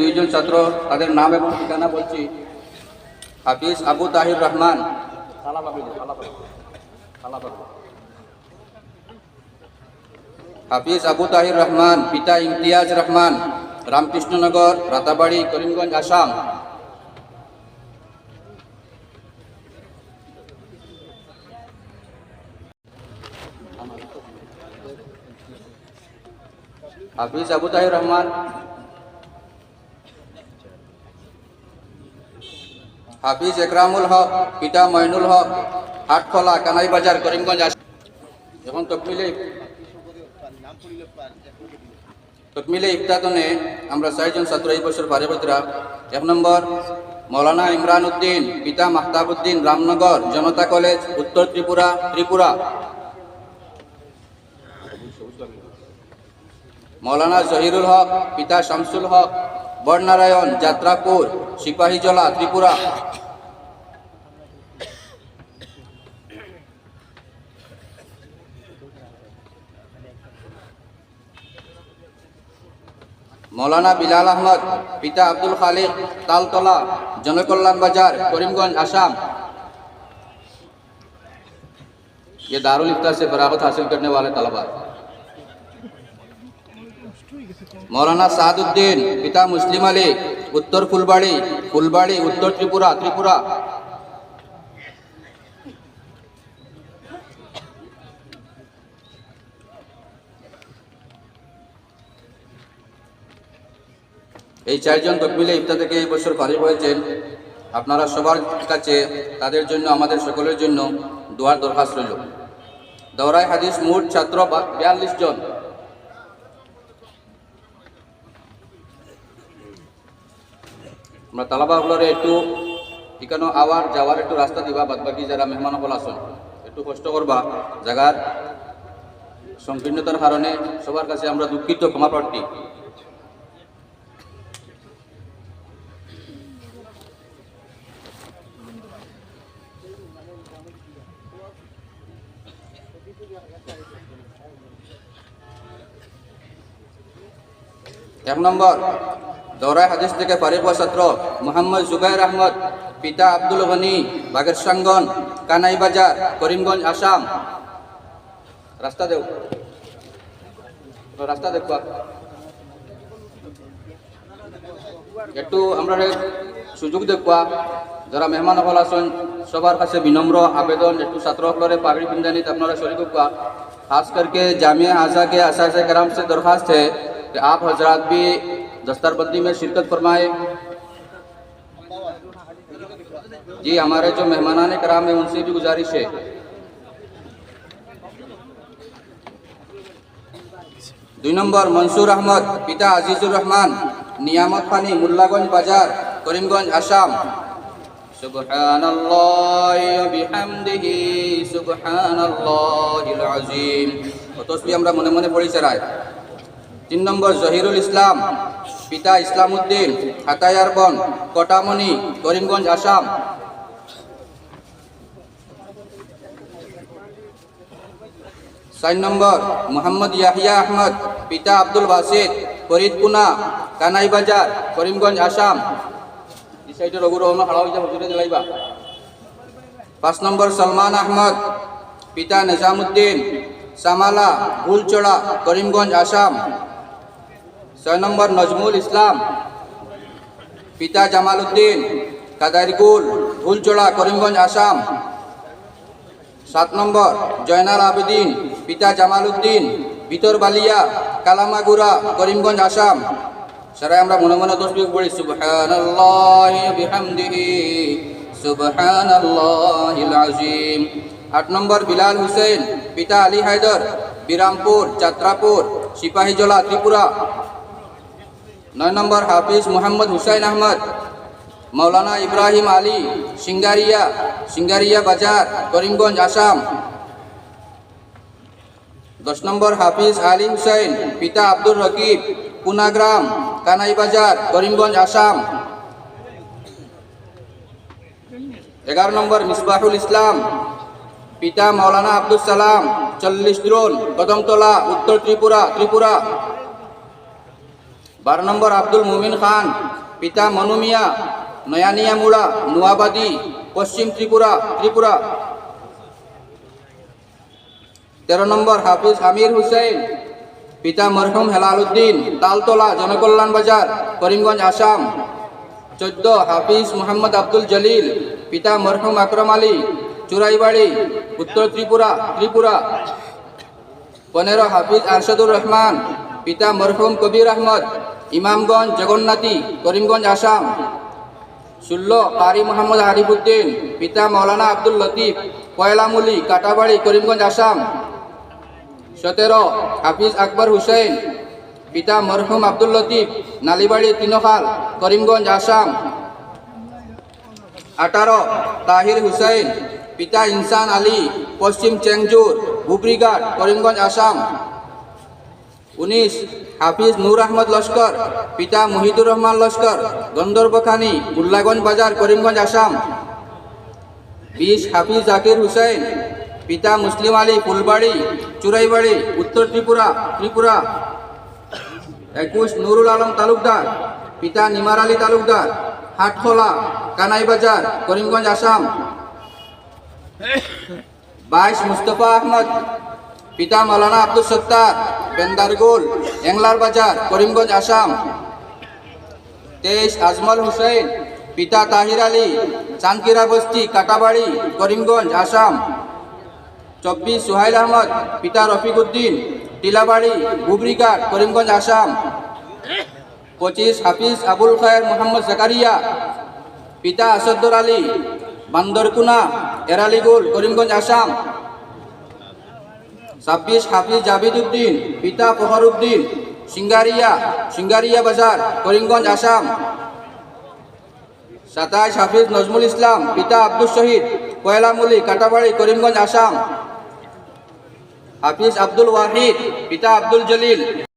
দুইজন ছাত্র, তাদের নাম এবং ঠিকানা বলছি হাফিজ আবু তাহির রহমান। হাফিজ আবু তাহির রহমান, পিতা ইমতিয়াজ রহমান, রামকৃষ্ণনগর, রাতাবাড়ি, করিমগঞ্জ, আসাম। হাফিজ আবু তাহির রহমান হাফিজ একরামুল হক, পিতা মইনুল হক, হাটখোলা, কানাই বাজার, করিমগঞ্জ এখন তকমিলে তকমিলে ইফতাতনে আমরা ছয়জন ছাত্র এই বছর ভারতীরা এক নম্বর, মৌলানা ইমরান উদ্দিন, পিতা মাহতাবুদ্দিন রামনগর, জনতা কলেজ, উত্তর ত্রিপুরা ত্রিপুরা। মৌলানা জহিরুল হক, পিতা শামসুল হক বরনারায়ণ যাত্রাপুর সিপাহীজলা ত্রিপুরা মৌলানা বিলাল আহমদ পিতা আব্দুল খালিক তালতলা জনকল্যাণ বাজার করিমগঞ্জ आसाम ये दारुल इफ्तार से बरागत हासिल करने वाले तलबा মৌলানা সাহাদুদ্দিন পিতা মুসলিম আলী, উত্তর ফুলবাড়ি ফুলবাড়ি, উত্তর ত্রিপুরা ত্রিপুরা। এই চারজন তকমিলে ইফতা থেকে এই বছর ফারিব হয়েছেন। আপনারা সবার কাছে তাদের জন্য, আমাদের সকলের জন্য দোয়ার দরখাস্ত রইল। দৌরায় হাদিস মোট ছাত্র বিয়াল্লিশ জন। আমরা তালাবাগুলোরে একটু এখানে আওয়ার যাওয়ার একটু রাস্তা দিবা বাদ বাকি যারা মেহমান হল আসুন একটু কষ্ট করবা। জায়গার সংকীর্ণতার কারণে সবার কাছে আমরা দুঃখিত, ক্ষমা প্রার্থী। এক নম্বর দৌড়াই হাদিস থেকে ফারিক ছাত্র মোহাম্মদ জুবাইর আহমদ পিতা আব্দুল গনি বাগেরসাঙ্গন কানাই বাজার করিমগঞ্জ আসাম রাস্তা দেও রাস্তা দেখবা একটু আমরা সুযোগ দেখবা যারা মেহমান হল আসুন সবার কাছে বিনম্র আবেদন একটু ছাত্র হলরে পাগড়ি পিন্দানিত আপনারা শরীর দেখবা खास करके जामिया आजा के असास कराम से दरख्वास्त है कि आप हजरात भी दस्तारबंदी में शिरकत फरमाए जी हमारे जो मेहमानान कराम है उनसे भी गुजारिश है দুই নম্বর মনসুর আহমদ পিতা আজিজুর রহমান নিয়ামত ফানি মুল্লাগঞ্জ বাজার করিমগঞ্জ আসাম সুবহানাল্লাহ বিহামদিহি সুবহানাল্লাহিল আযীম তসবি আমরা মনে মনে পড়ি চারাই তিন নম্বর জহিরুল ইসলাম পিতা ইসলাম উদ্দিন হাতায়ার বন কটামণি, করিমগঞ্জ, আসাম। চার নম্বর, মোহাম্মদ ইয়াহিয়া আহমদ, পিতা আব্দুল বাসিদ ফরিদপুনা কানাই বাজার, করিমগঞ্জ, আসাম। পাঁচ নম্বর, সলমান আহমদ, পিতা নিজামুদ্দিন সামালা, ভুলচড়া, করিমগঞ্জ, আসাম। ছয় নম্বর নজমুল ইসলাম, পিতা জামাল উদ্দিন কাদারগুল ভুলচড়া করিমগঞ্জ, আসাম। সাত নম্বর জয়নাল আবেদিন, পিতা জামাল উদ্দিন ভিতর বালিয়া, কালামাগুড়া, করিমগঞ্জ, আসাম। সারাই আমরা মনে মনে তসবিহ পড়ি আযীম। আট নম্বর বিলাল হুসেন, পিতা আলী হায়দর, বিরামপুর যাত্রাপুর সিপাহীজলা, ত্রিপুরা। নয় নম্বর হাফিজ মোহাম্মদ হুসাইন আহমদ মৌলানা ইব্রাহিম আলী, সিঙ্গারিয়া সিঙ্গারিয়া বাজার, করিমগঞ্জ, আসাম। দশ নম্বর হাফিজ আলী হুসাইন, পিতা আব্দুর রকিব পুনাগ্রাম কানাই বাজার, করিমগঞ্জ, আসাম। এগারো নম্বর মিসবাহুল ইসলাম, পিতা মৌলানা আব্দুল সালাম, চল্লিশ দ্রোন কদমতলা, উত্তর ত্রিপুরা ত্রিপুরা। বারো নম্বর আব্দুল মুমিন খান, পিতা মনু মিয়া নয়ানিয়া মুড়া, নোয়াবাদী, পশ্চিম ত্রিপুরা ত্রিপুরা। তেরো নম্বর হাফিজ আমির হুসেন পিতা মরহুম হেলাল উদ্দিন তালতলা জনকল্যাণ বাজার, করিমগঞ্জ, আসাম। চোদ্দ হাফিজ মোহাম্মদ আব্দুল জলিল, পিতা মরহুম আকরম আলী, চুরাইবাড়ি, উত্তর ত্রিপুরা ত্রিপুরা। পনেরো হাফিজ আরশাদুর রহমান, পিতা মরহুম কবির আহমদ ইমামগঞ্জ, জগন্নাথী, করিমগঞ্জ, আসাম। ষোলো কারি মোহাম্মদ আরিফুদ্দিন পিতা মৌলানা আব্দুল লতিফ কয়লামুলি কাটাবাড়ি, করিমগঞ্জ, আসাম। সতেরো, হাফিজ আকবর হুসেন, পিতা মরহুম আব্দুল লতিফ, নালিবাড়ি, তিনখাল, করিমগঞ্জ, আসাম। আঠারো, তাহির হুসাইন পিতা ইনসান আলী, পশ্চিম চেংজুর, বুবরিঘাট, করিমগঞ্জ, আসাম। উনিশ, হাফিজ নূর আহমদ লস্কর, পিতা মুহিদুর রহমান লস্কর গন্ধর্বখানি উল্লাগঞ্জ বাজার, করিমগঞ্জ, আসাম। বিশ, হাফিজ জাকির হুসাইন, পিতা মুসলিম আলী, ফুলবাড়ি, চুরাইবাড়ি, উত্তর ত্রিপুরা ত্রিপুরা। একুশ, নুরুল আলম তালুকদার, পিতা নিমার আলী তালুকদার, হাটখোলা কানাইবাজার করিমগঞ্জ, আসাম। বাইশ, মুস্তফা আহমদ পিতা মালানা আব্দুল সত্তার, বেন্দারগোল, এংলার বাজার, করিমগঞ্জ, আসাম। তেইশ, আজমল হুসেন পিতা তাহির আলী চানকিরা বস্তি, কাটাবাড়ি, করিমগঞ্জ, আসাম। চব্বিশ, সোহাইল আহমদ, পিতা রফিক উদ্দিন, টিলাবাড়ি, বুবরিঘাট, করিমগঞ্জ, আসাম। পঁচিশ, হাফিজ আবুল খায়ের মোহাম্মদ জাকারিয়া, পিতা আসাদুর আলী, বান্দরকুনা, এরালিগুল, করিমগঞ্জ, আসাম। ছাব্বিশ হাফিজ জাবিদ উদ্দিন পিতা ফহর উদ্দিন সিঙ্গারিয়া সিঙ্গারিয়া বাজার, করিমগঞ্জ, আসাম। সাতাইশ হাফিজ নজমুল ইসলাম, পিতা আব্দুল শহীদ কয়লামুলি কাটাবাড়ি, করিমগঞ্জ, আসাম। হাফিজ আব্দুল ওয়াহিদ, পিতা আব্দুল জলিল।